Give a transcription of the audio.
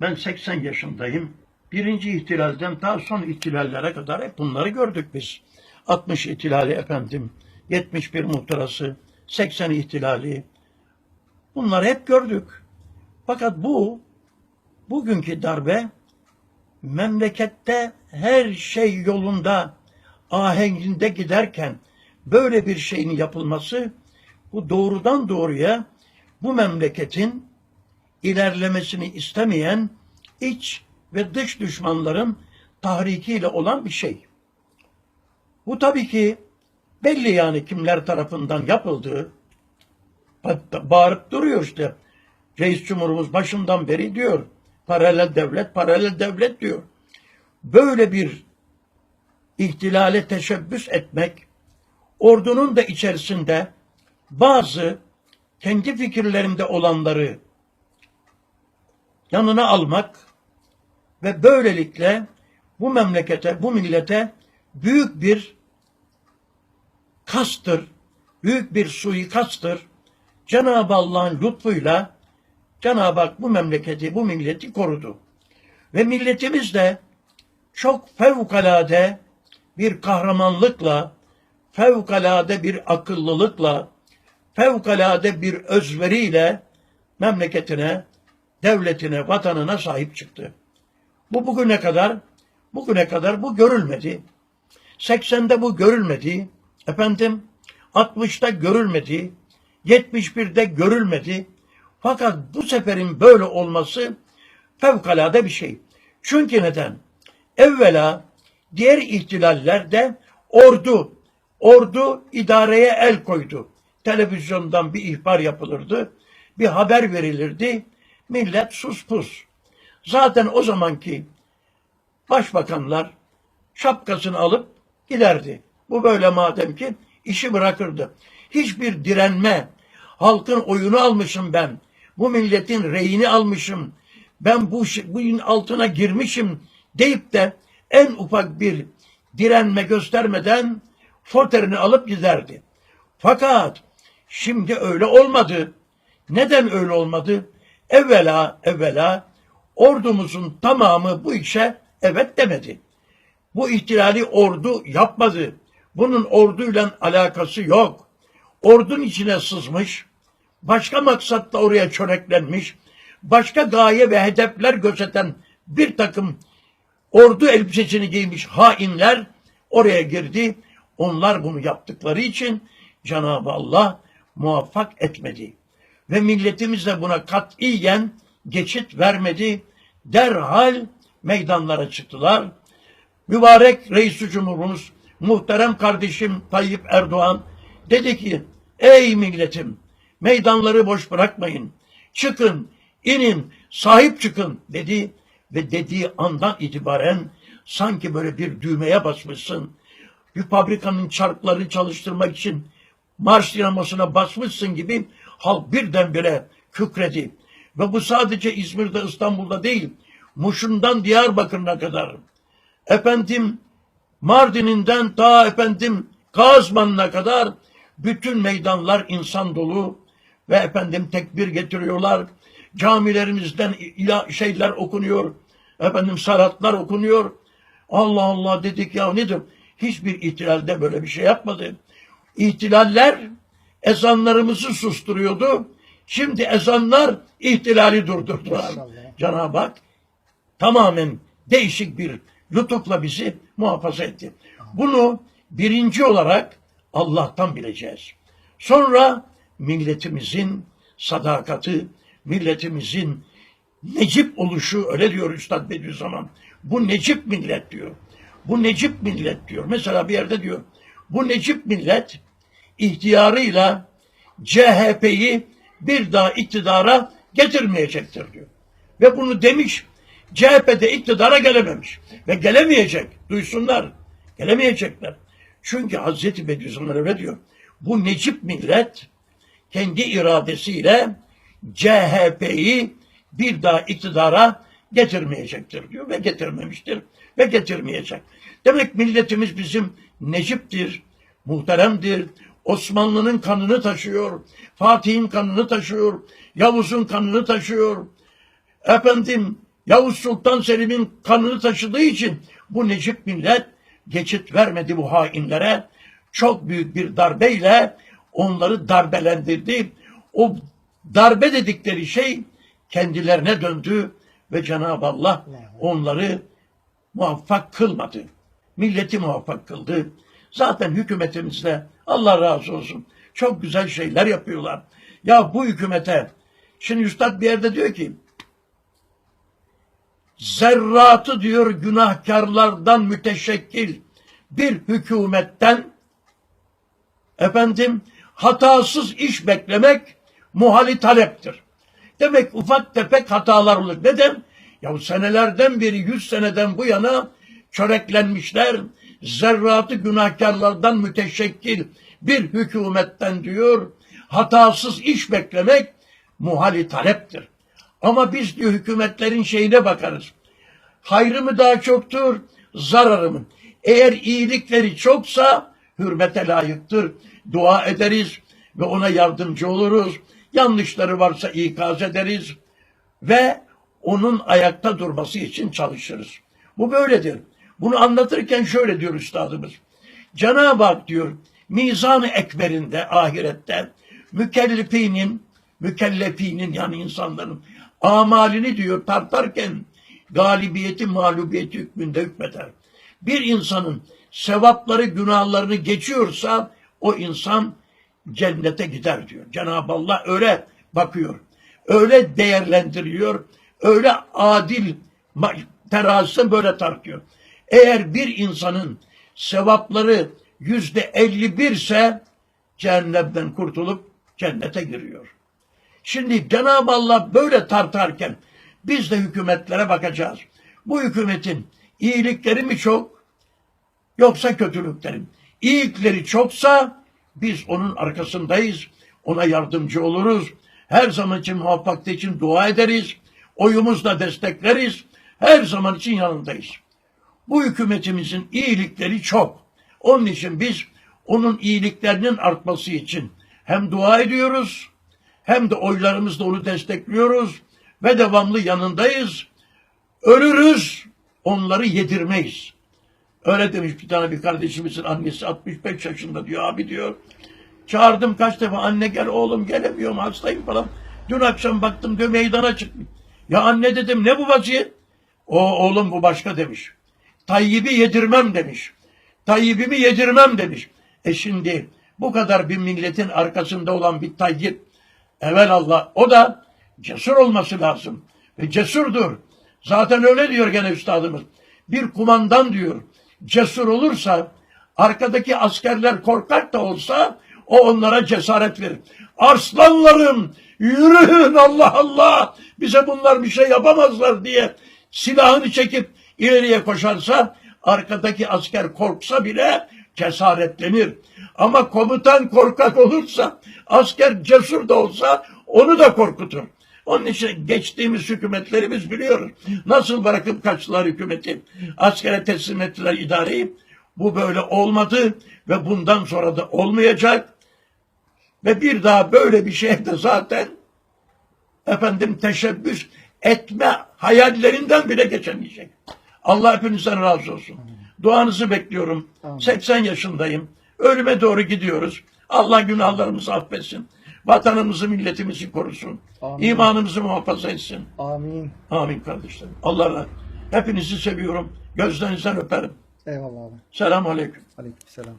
Ben 80 yaşındayım. Birinci ihtilalden daha son ihtilallere kadar hep bunları gördük biz. 60 ihtilali efendim, 71 muhtırası, 80 ihtilali. Bunları hep gördük. Fakat bu, bugünkü darbe memlekette her şey yolunda, ahenginde giderken böyle bir şeyin yapılması bu doğrudan doğruya bu memleketin ilerlemesini istemeyen iç ve dış düşmanların tahrikiyle olan bir şey. Bu tabii ki belli yani kimler tarafından yapıldığı ba- bağırıp duruyor işte. Reis Cumhurumuz başından beri diyor. Paralel devlet, paralel devlet diyor. Böyle bir ihtilale teşebbüs etmek, ordunun da içerisinde bazı kendi fikirlerinde olanları yanına almak ve böylelikle bu memlekete, bu millete büyük bir kastır, büyük bir suikasttır. Cenab-ı Allah'ın lütfuyla Cenab-ı Hak bu memleketi, bu milleti korudu. Ve milletimiz de çok fevkalade bir kahramanlıkla, fevkalade bir akıllılıkla, fevkalade bir özveriyle memleketine, devletine, vatanına sahip çıktı. Bu bugüne kadar, bugüne kadar bu görülmedi. 80'de bu görülmedi. Efendim 60'ta görülmedi. 71'de görülmedi. Fakat bu seferin böyle olması fevkalade bir şey. Çünkü neden? Evvela diğer ihtilallerde ordu, ordu idareye el koydu. Televizyondan bir ihbar yapılırdı, bir haber verilirdi, millet sus pus. Zaten o zamanki başbakanlar şapkasını alıp giderdi. Bu böyle madem ki işi bırakırdı. Hiçbir direnme, halkın oyunu almışım ben, bu milletin reyini almışım, ben bu bugün altına girmişim deyip de en ufak bir direnme göstermeden foterini alıp giderdi. Fakat şimdi öyle olmadı. Neden öyle olmadı? Evvela evvela ordumuzun tamamı bu işe evet demedi. Bu ihtilali ordu yapmadı. Bunun orduyla alakası yok. Ordun içine sızmış, başka maksatla oraya çöreklenmiş, başka gaye ve hedefler gözeten bir takım ordu elbisesini giymiş hainler oraya girdi. Onlar bunu yaptıkları için Cenab-ı Allah muvaffak etmedi. Ve milletimiz de buna katiyen geçit vermedi. Derhal meydanlara çıktılar. Mübarek reis Cumhurumuz, muhterem kardeşim Tayyip Erdoğan dedi ki, ey milletim meydanları boş bırakmayın. Çıkın, inin, sahip çıkın dedi ve dediği andan itibaren sanki böyle bir düğmeye basmışsın. Bir fabrikanın çarklarını çalıştırmak için marş dinamasına basmışsın gibi halk birdenbire kükredi. Ve bu sadece İzmir'de, İstanbul'da değil, Muş'undan Diyarbakır'ına kadar, efendim Mardin'inden ta efendim Kazman'ına kadar bütün meydanlar insan dolu ve efendim tekbir getiriyorlar. Camilerimizden şeyler okunuyor. Efendim salatlar okunuyor. Allah Allah dedik ya nedir? Hiçbir ihtilalde böyle bir şey yapmadı. İhtilaller ezanlarımızı susturuyordu. Şimdi ezanlar ihtilali durdurdular. Cenab-ı Hak tamamen değişik bir lütufla bizi muhafaza etti. Bunu birinci olarak Allah'tan bileceğiz. Sonra milletimizin sadakati, milletimizin necip oluşu öyle diyor Üstad Bediüzzaman. Bu necip millet diyor. Bu necip millet diyor. Mesela bir yerde diyor. Bu necip millet ihtiyarıyla CHP'yi bir daha iktidara getirmeyecektir diyor. Ve bunu demiş CHP'de iktidara gelememiş. Ve gelemeyecek. Duysunlar. Gelemeyecekler. Çünkü Hazreti Bediüzzaman öyle diyor. Bu necip millet kendi iradesiyle CHP'yi bir daha iktidara getirmeyecektir diyor ve getirmemiştir ve getirmeyecek. Demek milletimiz bizim neciptir, muhteremdir. Osmanlı'nın kanını taşıyor, Fatih'in kanını taşıyor, Yavuz'un kanını taşıyor. Efendim Yavuz Sultan Selim'in kanını taşıdığı için bu Necip millet geçit vermedi bu hainlere. Çok büyük bir darbeyle onları darbelendirdi. O darbe dedikleri şey kendilerine döndü ve Cenab-ı Allah onları muvaffak kılmadı. Milleti muvaffak kıldı. Zaten hükümetimizde Allah razı olsun çok güzel şeyler yapıyorlar. Ya bu hükümete şimdi Üstad bir yerde diyor ki zerratı diyor günahkarlardan müteşekkil bir hükümetten efendim hatasız iş beklemek muhali taleptir. Demek ufak tefek hatalar olur. Neden? Ya senelerden beri, yüz seneden bu yana çöreklenmişler. Zerratı günahkarlardan müteşekkil bir hükümetten diyor. Hatasız iş beklemek muhali taleptir. Ama biz diyor hükümetlerin şeyine bakarız. Hayrı mı daha çoktur, zararı mı? Eğer iyilikleri çoksa hürmete layıktır. Dua ederiz ve ona yardımcı oluruz. Yanlışları varsa ikaz ederiz ve onun ayakta durması için çalışırız. Bu böyledir. Bunu anlatırken şöyle diyor üstadımız. Cenab-ı Hak diyor mizan-ı ekberinde ahirette mükellefinin mükellefinin yani insanların amalini diyor tartarken galibiyeti mağlubiyeti hükmünde hükmeder. Bir insanın sevapları günahlarını geçiyorsa o insan cennete gider diyor. Cenab-ı Allah öyle bakıyor. Öyle değerlendiriyor. Öyle adil terazisi böyle tartıyor. Eğer bir insanın sevapları yüzde elli birse cehennemden kurtulup cennete giriyor. Şimdi Cenab-ı Allah böyle tartarken biz de hükümetlere bakacağız. Bu hükümetin iyilikleri mi çok yoksa kötülükleri mi? İyilikleri çoksa biz onun arkasındayız. Ona yardımcı oluruz. Her zaman için muvaffaklığı için dua ederiz. Oyumuzla destekleriz. Her zaman için yanındayız. Bu hükümetimizin iyilikleri çok. Onun için biz onun iyiliklerinin artması için hem dua ediyoruz hem de oylarımızla onu destekliyoruz ve devamlı yanındayız. Ölürüz, onları yedirmeyiz. Öyle demiş bir tane bir kardeşimizin annesi 65 yaşında diyor abi diyor. Çağırdım kaç defa anne gel oğlum gelemiyorum hastayım falan. Dün akşam baktım diyor meydana çıkmış. Ya anne dedim ne bu vaziyet? O oğlum bu başka demiş. Tayyip'i yedirmem demiş. Tayyip'imi yedirmem demiş. E şimdi bu kadar bir milletin arkasında olan bir Tayyip evvel Allah o da cesur olması lazım. Ve cesurdur. Zaten öyle diyor gene üstadımız. Bir kumandan diyor cesur olursa arkadaki askerler korkak da olsa o onlara cesaret verir. Arslanlarım yürüyün Allah Allah bize bunlar bir şey yapamazlar diye silahını çekip ileriye koşarsa arkadaki asker korksa bile cesaretlenir. Ama komutan korkak olursa asker cesur da olsa onu da korkutur. Onun için geçtiğimiz hükümetlerimiz biliyoruz. Nasıl bırakıp kaçtılar hükümeti. Askere teslim ettiler idareyi. Bu böyle olmadı ve bundan sonra da olmayacak. Ve bir daha böyle bir şey de zaten efendim teşebbüs etme hayallerinden bile geçemeyecek. Allah hepinizden razı olsun. Duanızı bekliyorum. 80 yaşındayım. Ölüme doğru gidiyoruz. Allah günahlarımızı affetsin. Vatanımızı, milletimizi korusun. Amin. İmanımızı muhafaza etsin. Amin. Amin kardeşlerim. Allah'a hepinizi seviyorum. Gözlerinizden öperim. Eyvallah abi. Selamun Aleyküm. Aleykümselam.